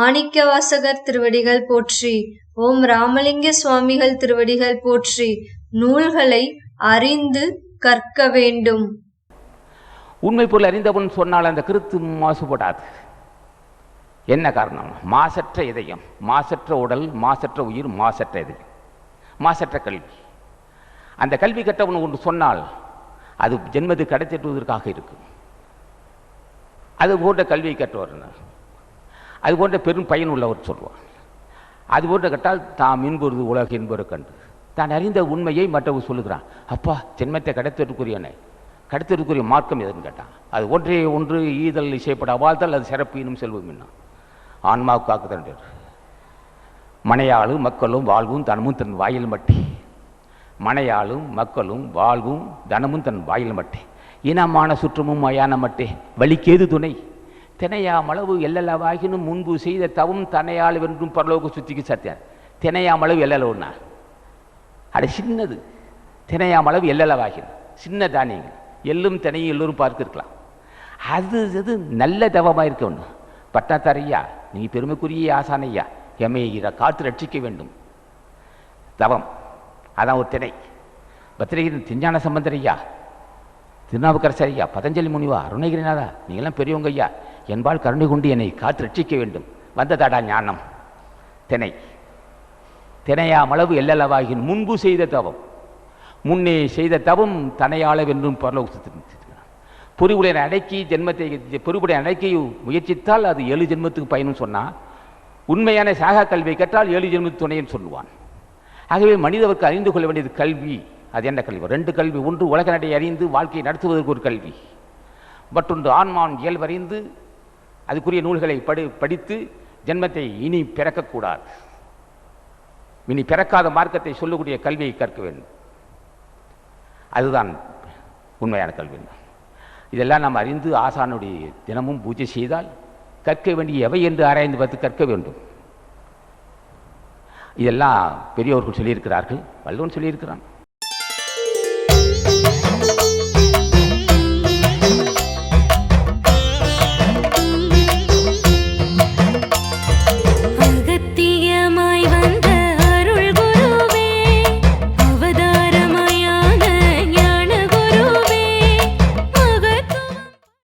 மாணிக்கவாசகர் திருவடிகள் போற்றி ஓம் ராமலிங்க சுவாமிகள் திருவடிகள் போற்றி நூல்களை அறிந்து கற்க வேண்டும். உண்மை பொருள் அறிந்தவன் சொன்னால் அந்த கருத்து மாசுபடாது. என்ன காரணம்? மாசற்ற இதயம் மாசற்ற உடல் மாசற்ற உயிர் மாசற்ற இதயம் மாசற்ற கல்வி. அந்த கல்வி கற்றவன் ஒன்று சொன்னால் அது ஜென்மது கிடைத்திட்டுவதற்காக இருக்கும். அது போன்ற கல்வியை கற்றவர் அது போன்ற பெரும் பயன் உள்ளவர் சொல்வார். அது போன்ற கட்டால் தாம் இன்புறுது உலக என்பது கண்டு தான் அறிந்த உண்மையை மற்றவர் சொல்லுகிறான். அப்பா ஜென்மத்தை கிடைத்திருக்குரியனே கடத்திற்குரிய மார்க்கம் எதுன்னு கேட்டான். அது ஒன்றே ஒன்று ஈதல் இசைப்பட வாழ்தல் அது சிறப்பு இன்னும் செல்வம் என்ன. ஆன்மாவுக்காக தண்டர் மனையாளும் மக்களும் வாழ்வும் தனமும் தன் வாயில் மட்டி. மனையாளும் மக்களும் வாழ்வும் தனமும் தன் வாயில் மட்டே. இனமான சுற்றமும் மயான மட்டே. வலிக்கேது துணை? தினையாமளவு எல்லளவாகினும் முன்பு செய்த தவம் தனையால் வென்றும் பரலோக சுத்திக்கு சத்தியான். தினையாமளவு எல்லளவுன்னா? அது சின்னது. தினையாமளவு எல்லளவாகினும். சின்ன தானியங்கள். எள்ளும் தினையும் எல்லோரும் பார்த்துருக்கலாம். அது அது நல்ல தவமாக இருக்க ஒன்று பட்டாத்தாரையா நீ பெருமைக்குரிய ஆசானையா எம்மை இதை காத்து ரட்சிக்க வேண்டும். தவம். அதான் ஒரு திணை. பத்திரிகை திஞ்ஞான சம்பந்தர் ஐயா திருநாவுக்கரசர் ஐயா பதஞ்சலி முனிவா அருணகிரிநாதா நீங்களாம் பெரியவங்க ஐயா. என்பால் கருணை கொண்டு என்னை காத்து ரட்சிக்க வேண்டும். வந்ததாடா ஞானம். திணை. தினையாமளவு எல்லளவாகின் முன்பு செய்த தவம். முன்னே செய்த தவம் தனையாளவென்றும் பரலோகத்தில் பொறிவுடைய அடக்கி ஜென்மத்தை பொறிவுடைய அடக்கி முயற்சித்தால் அது ஏழு ஜென்மத்துக்கு பயனும் சொன்னால் உண்மையான சாகா கல்வியை கற்றால் ஏழு ஜென்மத்து துணைன்னு சொல்லுவான். ஆகவே மனிதவருக்கு அறிந்து கொள்ள வேண்டியது கல்வி. அது என்ன கல்வி? ரெண்டு கல்வி. ஒன்று உலக நடை அறிந்து வாழ்க்கையை நடத்துவதற்கு ஒரு கல்வி. மற்றொன்று ஆன்மான் இயல்பறிந்து அதுக்குரிய நூல்களை படி படித்து ஜென்மத்தை இனி பிறக்கக்கூடாது. இனி பிறக்காத மார்க்கத்தை சொல்லக்கூடிய கல்வியை கற்க வேண்டும். அதுதான் உண்மையான கல்வி. இதெல்லாம் நாம் அறிந்து ஆசானுடைய தினமும் பூஜை செய்தால் கற்க வேண்டிய எவை என்று ஆராய்ந்து பார்த்து கற்க வேண்டும். இதெல்லாம் பெரியவர்கள் சொல்லியிருக்கிறார்கள் வல்லவன் சொல்லியிருக்கிறான்.